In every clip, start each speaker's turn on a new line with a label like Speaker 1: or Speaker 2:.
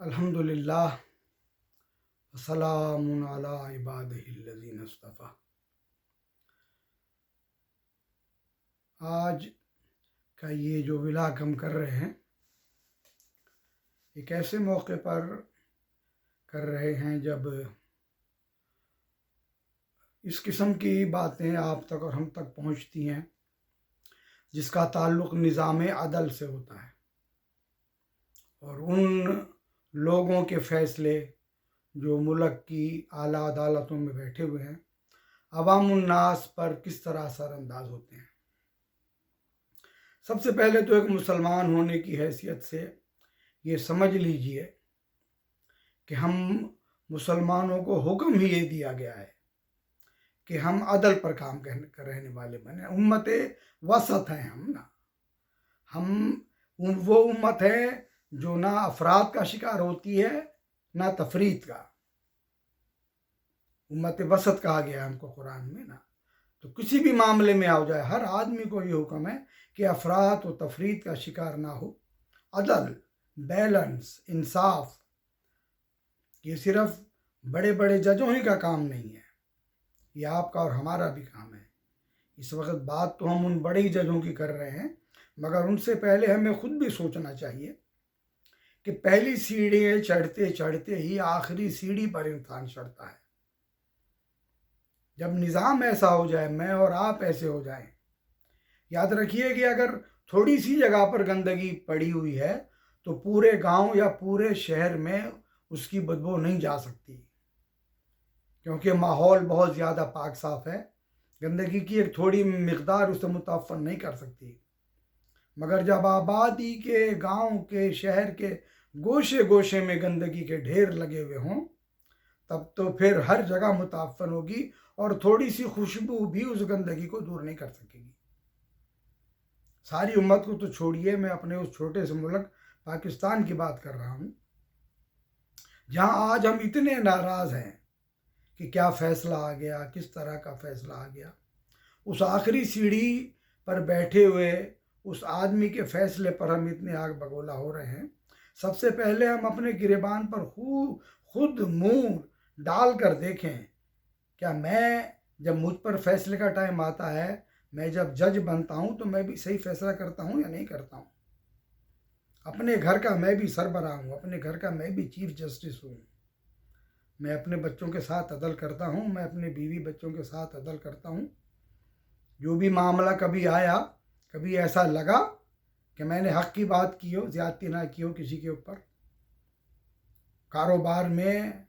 Speaker 1: अल्हम्दुलिल्लाह आज का ये जो विलाग हम कर रहे हैं, एक ऐसे मौके पर कर रहे हैं जब इस किस्म की बातें आप तक और हम तक पहुँचती हैं, जिसका ताल्लुक़ निज़ाम अदल से होता है। और उन लोगों के फ़ैसले जो मुल्क की आला अदालतों में बैठे हुए हैं अवामनास पर किस तरह असरानंदाज होते हैं? सबसे पहले तो एक मुसलमान होने की हैसियत से ये समझ लीजिए कि हम मुसलमानों को हुक्म ही ये दिया गया है कि हम अदल पर काम कर रहने वाले बने। उम्मत वसत हैं हम ना। हम, वो उम्मत है जो ना अफराद का शिकार होती है, ना तफरीत का। उम्मत वसत कहा गया हमको कुरान में ना। तो किसी भी मामले में आ जाए, हर आदमी को ये हुक्म है कि अफराद व तफरीत का शिकार ना हो। अदल, बैलेंस, इंसाफ, ये सिर्फ़ बड़े बड़े जजों ही का काम नहीं है। ये आपका और हमारा भी काम है। इस वक्त बात तो हम उन बड़े ही जजों की कर रहे हैं, मगर उनसे पहले हमें खुद भी सोचना चाहिए कि पहली सीढ़ी चढ़ते चढ़ते ही आखिरी सीढ़ी पर इंसान चढ़ता है। जब निज़ाम ऐसा हो जाए, मैं और आप ऐसे हो जाए, याद रखिए कि अगर थोड़ी सी जगह पर गंदगी पड़ी हुई है तो पूरे गाँव या पूरे शहर में उसकी बदबू नहीं जा सकती, क्योंकि माहौल बहुत ज़्यादा पाक साफ़ है। गंदगी की एक थोड़ी मकदार उसे मुताफ़न नहीं कर सकती। मगर जब आबादी के, गाँव के, शहर के गोशे गोशे में गंदगी के ढेर लगे हुए हों, तब तो फिर हर जगह मुताफ़न होगी और थोड़ी सी खुशबू भी उस गंदगी को दूर नहीं कर सकेगी। सारी उम्मत को तो छोड़िए, मैं अपने उस छोटे से मुल्क पाकिस्तान की बात कर रहा हूँ, जहाँ आज हम इतने नाराज़ हैं कि क्या फ़ैसला आ गया, किस तरह का फ़ैसला आ गया। उस आखिरी सीढ़ी पर बैठे हुए उस आदमी के फ़ैसले पर हम इतने आग बगोला हो रहे हैं। सबसे पहले हम अपने गिरबान पर खुद मुँह डाल कर देखें, क्या मैं जब मुझ पर फैसले का टाइम आता है, मैं जब जज बनता हूँ तो मैं भी सही फैसला करता हूँ या नहीं करता हूँ? अपने घर का मैं भी सरबराह हूँ, अपने घर का मैं भी चीफ जस्टिस हूँ। मैं अपने बच्चों के साथ अदल करता हूँ, मैं अपने बीवी बच्चों के साथ अदल करता हूँ। जो भी मामला कभी आया कभी ऐसा लगा कि मैंने हक की बात की हो, ज़्यादती ना की हो किसी के ऊपर? कारोबार में,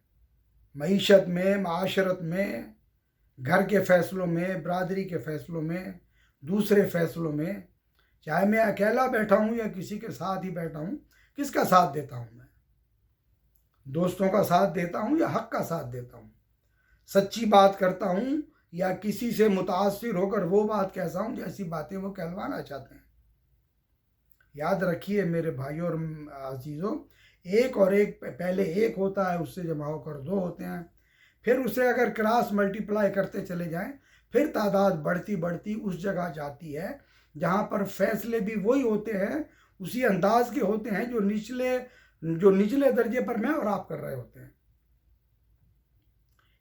Speaker 1: मीशत में, माशरत में, घर के फ़ैसलों में, बरदरी के फ़ैसलों में, दूसरे फ़ैसलों में, चाहे मैं अकेला बैठा हूँ या किसी के साथ ही बैठा हूँ, किसका साथ देता हूँ मैं? दोस्तों का साथ देता हूँ या हक का साथ देता हूँ? सच्ची बात करता हूँ या किसी से मुतासर होकर वो बात कैसा हूँ जैसी बातें वो कहलवाना चाहते हैं। याद रखिए मेरे भाइयों और अजीज़ों, एक और एक पहले एक होता है, उससे जमा होकर दो होते हैं। फिर उसे अगर क्रॉस मल्टीप्लाई करते चले जाएँ, फिर तादाद बढ़ती बढ़ती उस जगह जाती है, जहाँ पर फैसले भी वही होते हैं, उसी अंदाज के होते हैं जो निचले जो निचले दर्जे पर मैं और आप कर रहे होते हैं।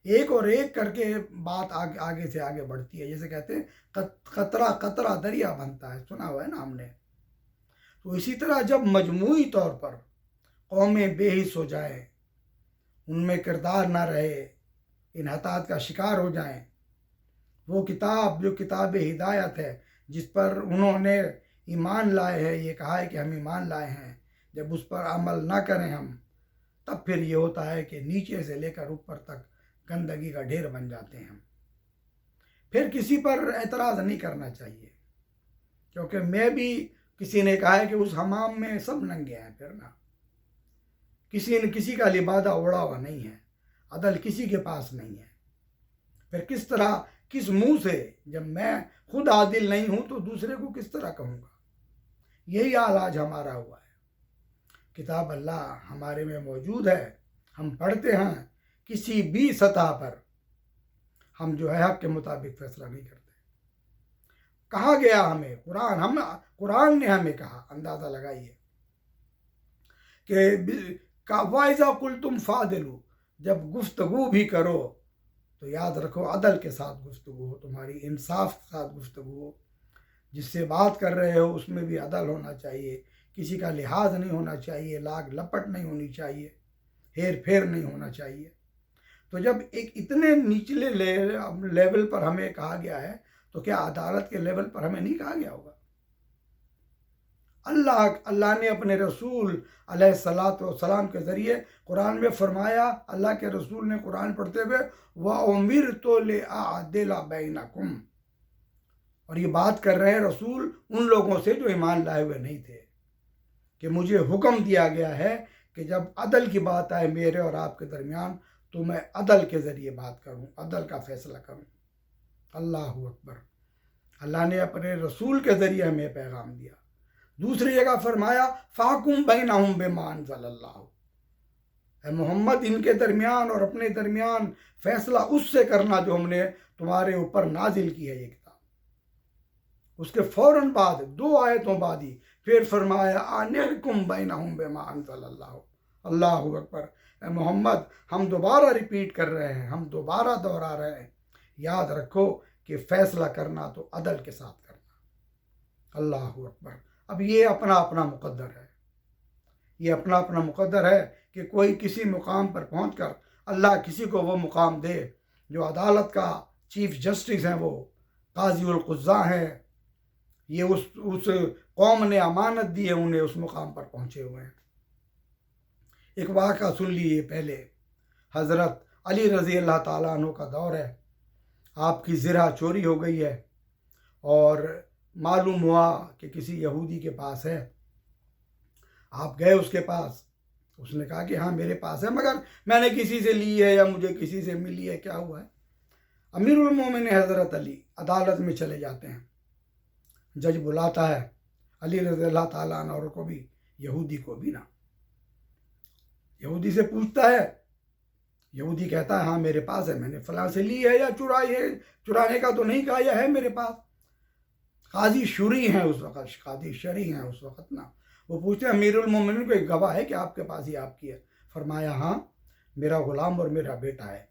Speaker 1: एक और एक करके बात आगे आगे से आगे बढ़ती है। जैसे कहते हैं कतरा कतरा दरिया बनता है। सुना हुआ है ना हमने? तो इसी तरह जब मजमू तौर पर कौमें बेहिस हो जाए, उनमें किरदार ना रहे, इन हतात का शिकार हो जाएँ, वो किताब, जो किताब हिदायत है, जिस पर उन्होंने ईमान लाए है, ये कहा है कि हम ईमान लाए हैं, जब उस पर अमल ना करें हम, तब फिर ये होता है कि नीचे से लेकर ऊपर तक गंदगी का ढेर बन जाते हैं फिर किसी पर एतराज़ नहीं करना चाहिए, क्योंकि मैं भी किसी ने कहा है कि उस हमाम में सब नंगे हैं फिर ना। किसी ने किसी का लिबादा उड़ा हुआ नहीं है, अदल किसी के पास नहीं है। फिर किस तरह, किस मुँह से, जब मैं खुद आदिल नहीं हूँ तो दूसरे को किस तरह कहूँगा? यही हाल आज हमारा हुआ है। किताब अल्लाह हमारे में मौजूद है, हम पढ़ते हैं किसी भी सतह पर हम जो है हक के मुताबिक फैसला नहीं करते। कहा गया हमें, कुरान, हम, कुरान ने हमें कहा, अंदाज़ा लगाइए कि वायजा कुल तुम फादिलू, जब गुफ्तगु भी करो तो याद रखो अदल के साथ गुफ्तु हो, तुम्हारी इंसाफ के साथ गुफ्तु हो। जिससे बात कर रहे हो, उसमें भी अदल होना चाहिए, किसी का लिहाज नहीं होना चाहिए, लाग लपट नहीं होनी चाहिए, हेर फेर नहीं होना चाहिए। तो जब एक इतने निचले ले, लेवल पर हमें कहा गया है तो क्या अदालत के लेवल पर हमें नहीं कहा गया होगा? अल्लाह अल्लाह ने अपने रसूल सलाम के ज़रिए कुरान में फरमाया अल्लाह के रसूल ने कुरान पढ़ते हुए व उमिर तो ले आदिला बैनकुम। और ये बात कर रहे हैं रसूल उन लोगों से जो ईमान लाए हुए नहीं थे कि मुझे हुक्म दिया गया है कि जब अदल की बात आए मेरे और आपके दरमियान तो मैं अदल के ज़रिए बात करूँ, अदल का फैसला करूँ। अल्लाह अकबर। अल्लाह ने अपने रसूल के ज़रिए हमें पैगाम दिया। दूसरी जगह फरमाया, फ़ाकुम बैन बेमान मोहम्मद, इनके दरमियान और अपने दरमियान फैसला उससे करना जो हमने तुम्हारे ऊपर नाजिल की है, ये किताब। उसके फ़ौरन बाद, दो आयतों बाद ही फिर फरमाया आने आनिकुम बैन बेमान अल्लाह अकबर। मोहम्मद, हम दोबारा रिपीट कर रहे हैं, हम दोबारा दोहरा रहे हैं। याद रखो कि फैसला करना तो अदल के साथ करना। अल्लाह अकबर। अब ये अपना अपना मुकद्दर है। ये अपना अपना मुकद्दर है कि कोई किसी मुकाम पर पहुँच कर अल्लाह किसी को वो मुकाम दे जो अदालत का चीफ जस्टिस हैं वो काजीकुज़ा हैं। ये उस उस कौम ने अमानत दी है, उन्हें उस मुकाम पर पहुँचे हुए हैं। एक वाक़ा सुन लिए पहले। हज़रत अली रज़ी अल्लाह तु का दौर है। आपकी ज़रा चोरी हो गई है और मालूम हुआ कि किसी यहूदी के पास है। आप गए उसके पास। उसने कहा कि हाँ मेरे पास है, मगर मैंने किसी से ली है या मुझे किसी से मिली है, क्या हुआ है? अमीरमिन हज़रत अली अदालत में चले जाते हैं। जज बुलाता है अली रज़ी अल्लाह तौर को भी, यहूदी को भी ना। यहूदी से पूछता है, यहूदी कहता है हाँ मेरे पास है, मैंने फलां से ली है या चुराई है? चुराने का तो नहीं कहा यह है मेरे पास। काजी शुरी हैं उस वक़्त, काजी शरी हैं उस वक़्त ना। वो पूछते हैं अमीरमिन को एक गवाह है कि आपके पास ही आपकी है? फरमाया हाँ मेरा ग़ुलाम और मेरा बेटा है।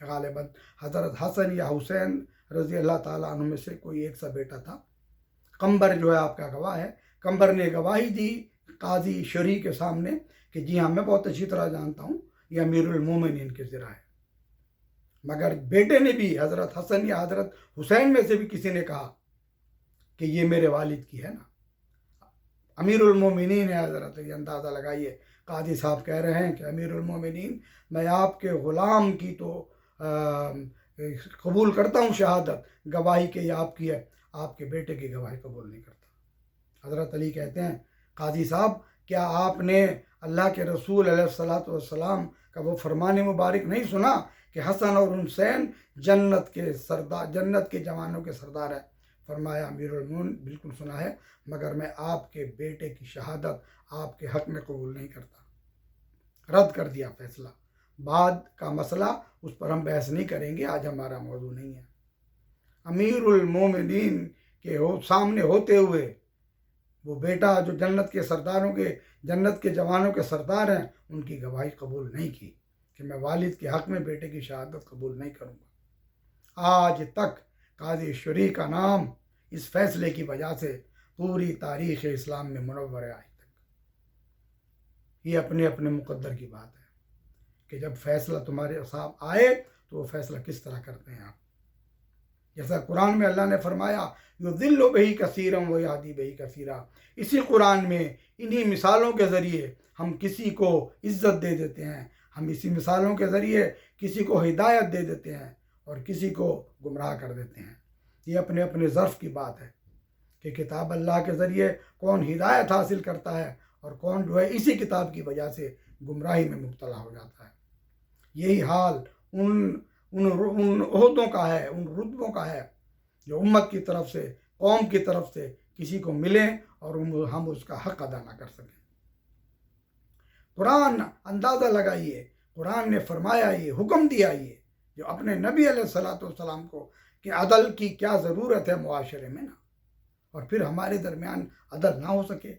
Speaker 1: गालिबन हज़रत हसन या हुसैन रज़ी अल्लाह ताला में से कोई एक सा बेटा था। कंबर जो है आपका गवाह है। कंबर ने गवाही दी काजी शरी के सामने। कि जी हाँ मैं बहुत अच्छी तरह जानता हूँ ये अमीरमिन के ज़रा है। मगर बेटे ने भी, हज़रत हसन या हज़रत हुसैन में से भी किसी ने कहा कि ये मेरे वालिद की है ना। अमीरमिन है, हज़रत, ये अंदाज़ा लगाइए। कादी साहब कह रहे हैं कि अमीरमिन मैं आपके ग़ुलाम की तो कबूल करता हूँ शहादत, गवाही के ये आपकी है। आपके बेटे की गवाही कबूल नहीं करता। हज़रत अली कहते हैं काजी साहब, क्या आपने अल्लाह के रसूल सलाम का वो फरमान मुबारक नहीं सुना कि हसन और हुसैन जन्नत के सरदार, जन्नत के जवानों के सरदार है। फरमाया अमीरमून बिल्कुल सुना है, मगर मैं आपके बेटे की शहादत आपके हक में कबूल नहीं करता। रद्द कर दिया फैसला। बाद का मसला, उस पर हम बहस नहीं करेंगे, आज हमारा मौजू नहीं है। अमीरमिन के हो, सामने होते हुए वो बेटा जो जन्नत के सरदारों के, जन्नत के जवानों के सरदार हैं, उनकी गवाही कबूल नहीं की कि मैं वालिद के हक में बेटे की शहादत कबूल नहीं करूँगा। आज तक काजी शरी का नाम इस फैसले की वजह से पूरी तारीख़ इस्लाम में मनवर है आज तक। ये अपने अपने मुकद्दर की बात है कि जब फैसला तुम्हारे साहब आए तो वो फैसला किस तरह करते हैं आप? जैसा कुरान में अल्लाह ने फरमाया, यो दिल बही कसीरम व यादी बही कसीरा। इसी कुरान में, इन्हीं मिसालों के ज़रिए हम किसी को इज़्ज़त दे देते हैं। हम इसी मिसालों के ज़रिए किसी को हिदायत दे देते हैं और किसी को गुमराह कर देते हैं। ये अपने अपने ज़र्फ़ की बात है कि किताब अल्लाह के ज़रिए कौन हिदायत हासिल करता है और कौन जो है इसी किताब की वजह से गुमराही में मुबतला हो जाता है। यही हाल उन उन उन अहदों का है, उन रुतबों का है, जो उम्मत की तरफ़ से, कौम की तरफ़ से किसी को मिले और हम उसका हक अदा ना कर सकें। कुरान अंदाज़ा लगाइए, कुरान ने फरमाया, ये हुक्म दिया ये, जो अपने नबी सलाम को कि अदल की क्या ज़रूरत है मुआशरे में ना, और फिर हमारे दरमियान अदल ना हो सके।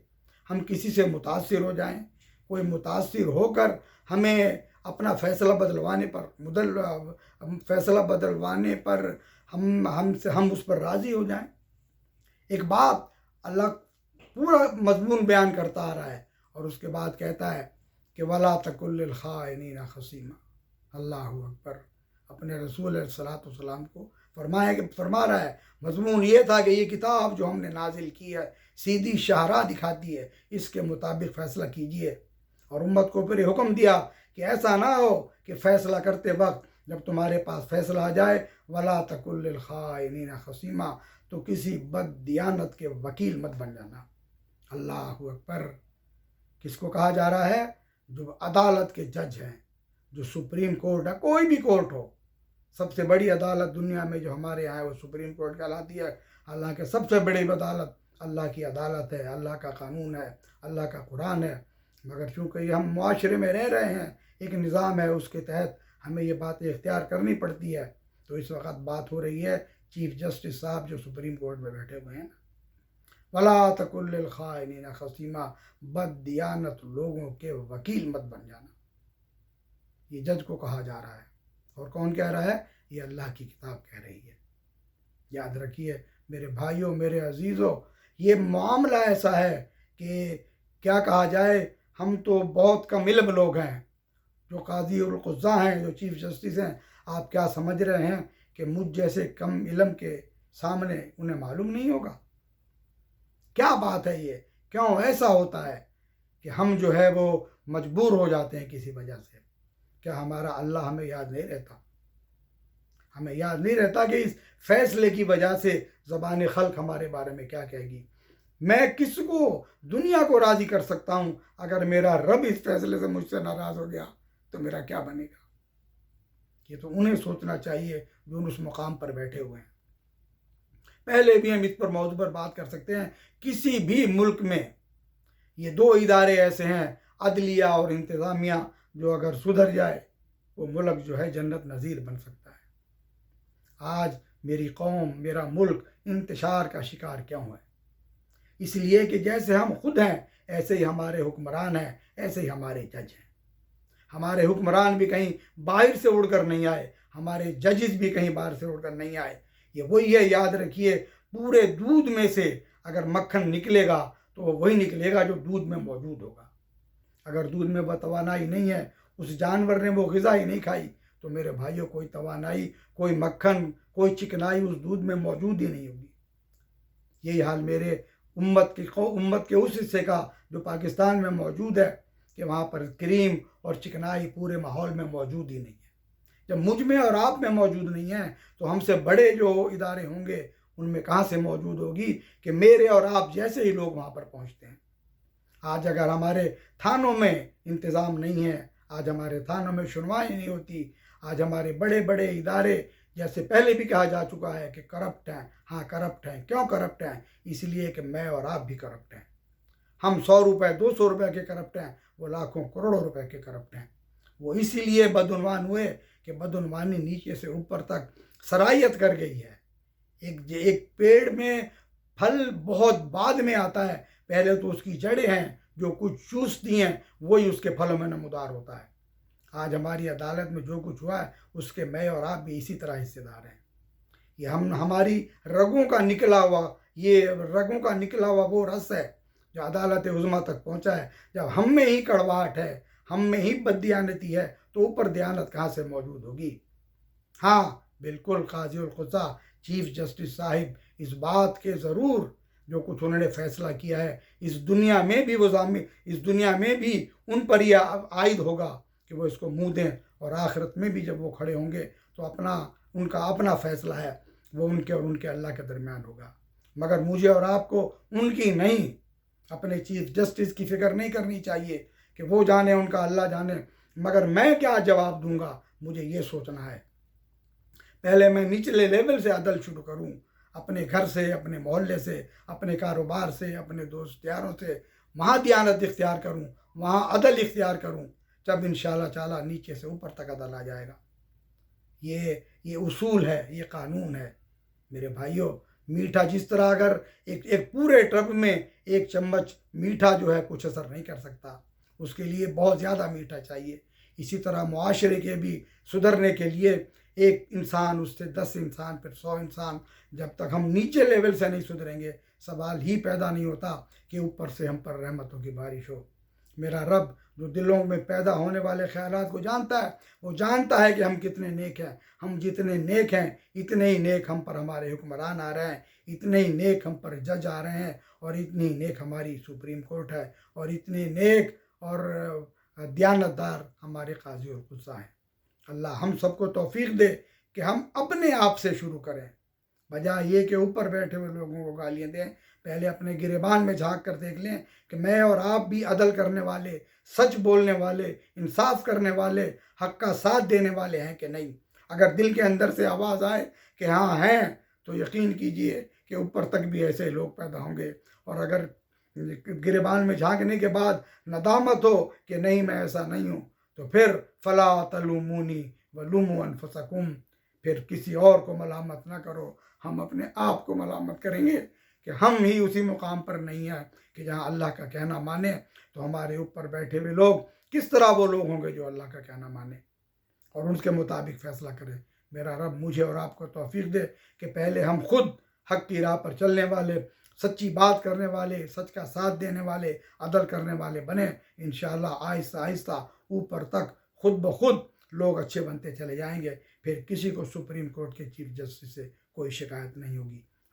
Speaker 1: हम किसी से मुतासर हो जाएँ, कोई मुतासर होकर हमें अपना फैसला बदलवाने पर, मुदल फैसला बदलवाने पर हम हम से, हम उस पर राज़ी हो जाएँ। एक बात अल्लाह पूरा मजमून बयान करता आ रहा है और उसके बाद कहता है कि वला तकुल्खाना खसीमा। अल्लाह अकबर। अपने रसूल सलाम को फरमाया कि, फरमा रहा है, मजमून ये था कि ये किताब जो हमने नाजिल की है, सीधी शाहरा दिखाती है, इसके मुताबिक फ़ैसला कीजिए। और उम्मत को फिर हुक्म दिया कि ऐसा ना हो कि फ़ैसला करते वक्त जब तुम्हारे पास फैसला आ जाए, वला तकुल्खाना खसीमा तो किसी बद दियानत के वकील मत बन जाना। अल्लाह अकबर। किसको कहा जा रहा है? जो अदालत के जज हैं, जो सुप्रीम कोर्ट है, कोई भी कोर्ट हो। सबसे बड़ी अदालत दुनिया में जो हमारे यहाँ है, वो सुप्रीम कोर्ट कहलाती है। अल्लाह के सबसे बड़ी अदालत अल्लाह की अदालत है, अल्लाह का कानून है, अल्लाह का कुरान है। मगर चूँकि हम माशरे में रह रहे हैं? एक निज़ाम है उसके तहत हमें ये बातें इख्तियार करनी पड़ती है। तो इस वक्त बात हो रही है, चीफ जस्टिस साहब जो सुप्रीम कोर्ट में बैठे हुए हैं वला तकुल्खाना खसीमा बदयानत लोगों के वकील मत बन जाना। ये जज को कहा जा रहा है। और कौन कह रहा है? ये अल्लाह की किताब कह रही है। याद रखिए, मेरे भाइयों, मेरे अजीज़ों, ये मामला ऐसा है कि क्या कहा जाए, हम तो बहुत कम इल्म लोग हैं। जो काजी उलक़ा हैं, जो चीफ़ जस्टिस हैं, आप क्या समझ रहे हैं कि मुझ जैसे कम इलम के सामने उन्हें मालूम नहीं होगा? क्या बात है ये? क्यों ऐसा होता है कि हम जो है वो मजबूर हो जाते हैं किसी वजह से? क्या हमारा अल्लाह हमें याद नहीं रहता? हमें याद नहीं रहता कि इस फैसले की वजह से ज़बान खल्क हमारे बारे में क्या कहेगी? मैं किसको, दुनिया को राज़ी कर सकता हूँ अगर मेरा रब इस फैसले से मुझसे नाराज़ हो गया? तो मेरा क्या बनेगा? ये तो उन्हें सोचना चाहिए जो उस मुकाम पर बैठे हुए हैं। पहले भी हम इस पर मौजू पर बात कर सकते हैं, किसी भी मुल्क में ये दो इदारे ऐसे हैं, अदलिया और इंतज़ामिया, जो अगर सुधर जाए, वो मुल्क जो है जन्नत नज़ीर बन सकता है। आज मेरी कौम, मेरा मुल्क इंतशार का शिकार क्यों है? इसलिए कि जैसे हम खुद हैं, ऐसे ही हमारे हुक्मरान हैं, ऐसे ही हमारे जज हैं। हमारे हुक्मरान भी कहीं बाहर से उड़कर नहीं आए, हमारे जजेस भी कहीं बाहर से उड़कर नहीं आए। ये वही है, याद रखिए, पूरे दूध में से अगर मक्खन निकलेगा तो वो वही निकलेगा जो दूध में मौजूद होगा। अगर दूध में वह तोानाई नहीं है, उस जानवर ने वो गज़ा ही नहीं खाई तो मेरे भाइयों, कोई तोानाई कोई मक्खन, कोई चिकनाई उस दूध में मौजूद ही नहीं होगी। यही हाल मेरे उम्मत की उम्मत के उस हिस्से का, जो पाकिस्तान में मौजूद है, कि वहाँ पर क्रीम और चिकनाई पूरे माहौल में मौजूद ही नहीं है। जब मुझमें और आप में मौजूद नहीं है तो हमसे बड़े जो इदारे होंगे, उनमें कहाँ से मौजूद होगी कि मेरे और आप जैसे ही लोग वहाँ पर पहुँचते हैं। आज अगर हमारे थानों में इंतज़ाम नहीं है, आज हमारे थानों में सुनवाई नहीं होती, आज हमारे बड़े बड़े इदारे, जैसे पहले भी कहा जा चुका है कि करप्ट हैं। हाँ करप्ट हैं। क्यों करप्ट हैं? इसलिए कि मैं और आप भी करप्ट हैं। हम सौ रुपये दो सौ रुपये के करप्ट हैं। वो लाखों करोड़ों रुपए के करप्ट हैं। वो इसीलिए बदनवान हुए कि बदनवानी नीचे से ऊपर तक सराहियत कर गई है। एक एक पेड़ में फल बहुत बाद में आता है, पहले तो उसकी जड़ें हैं, जो कुछ चूसती हैं, वही उसके फलों में नमदार होता है। आज हमारी अदालत में जो कुछ हुआ है, उसके मैं और आप भी इसी तरह हिस्सेदार हैं। ये हम, हमारी रगों का निकला हुआ, ये रगों का निकला हुआ वो रस है। जो अदालत उज़मा तक पहुँचा है। जब हम में ही कड़वाहट है, हम में ही बदयानती है तो ऊपर दयानत कहाँ से मौजूद होगी? हाँ बिल्कुल काजी खुजा चीफ जस्टिस साहिब, इस बात के ज़रूर, जो कुछ उन्होंने फैसला किया है, इस दुनिया में भी वो जामिन इस दुनिया में भी उन पर यह आयद होगा कि वो इसको मुँह दें और आखिरत में भी जब वो खड़े होंगे तो अपना, उनका अपना फैसला है, वो उनके और उनके अल्लाह के दरमियान होगा। मगर मुझे और आपको उनकी नहीं अपने चीफ जस्टिस की फ़िक्र नहीं करनी चाहिए कि वो जाने, उनका अल्लाह जाने। मगर मैं क्या जवाब दूँगा? मुझे ये सोचना है। पहले मैं निचले लेवल से अदल शुरू करूँ। अपने घर से, अपने मोहल्ले से, अपने कारोबार से, अपने दोस्त यारों से वहाँ दयानत इख्तियार करूँ, वहाँ अदल इख्तियार करूँ, जब इन चाला नीचे से ऊपर तक अदल आ जाएगा। ये ये उसूल है, ये कानून है। मेरे भाइयों मीठा, जिस तरह अगर एक एक पूरे ट्रप में एक चम्मच मीठा जो है कुछ असर नहीं कर सकता, उसके लिए बहुत ज़्यादा मीठा चाहिए। इसी तरह मुआशरे के भी सुधरने के लिए एक इंसान, उससे दस इंसान, फिर सौ इंसान, जब तक हम नीचे लेवल से नहीं सुधरेंगे, सवाल ही पैदा नहीं होता कि ऊपर से हम पर रहमतों की बारिश हो। मेरा रब जो दिलों में पैदा होने वाले ख्याल को जानता है, वो जानता है कि हम कितने नेक हैं। हम जितने नेक हैं, इतने ही नेक हम पर हमारे हुक्मरान आ रहे हैं। इतने ही नेक हम पर जज आ रहे हैं और इतनी नेक हमारी सुप्रीम कोर्ट है और इतने नेक और दयानतदार हमारे काजी और गुस्सा हैं। अल्लाह हम सबको तौफीक दे कि हम अपने आप से शुरू करें। बजाय ये कि ऊपर बैठे हुए लोगों को गालियाँ दें, पहले अपने गिरेबान में झाँक कर देख लें कि मैं और आप भी अदल करने वाले सच बोलने वाले, इंसाफ करने वाले, हक का साथ देने वाले हैं कि नहीं? अगर दिल के अंदर से आवाज़ आए कि हाँ हैं तो यकीन कीजिए कि ऊपर तक भी ऐसे लोग पैदा होंगे। और अगर गिरबान में झांकने के बाद नदामत हो कि नहीं, मैं ऐसा नहीं हूँ तो फिर फ़ला तलूमूनी वलूमू अनफसकुम फिर किसी और को मलामत ना करो। हम अपने आप को मलामत करेंगे। कि हम ही उसी मुकाम पर नहीं हैं कि जहाँ अल्लाह का कहना माने तो हमारे ऊपर बैठे हुए लोग किस तरह वो लोग होंगे जो अल्लाह का कहना माने? और उनके मुताबिक फ़ैसला करें। मेरा रब मुझे और आपको तोफ़ी दे कि पहले हम खुद हक की राह पर चलने वाले, सच्ची बात करने वाले, सच का साथ देने वाले, अदल करने वाले बने। इन आहिस्ता आहिस्ता ऊपर तक खुद ब खुद लोग अच्छे बनते चले जाएँगे। फिर किसी को सुप्रीम कोर्ट के चीफ जस्टिस से कोई शिकायत नहीं होगी।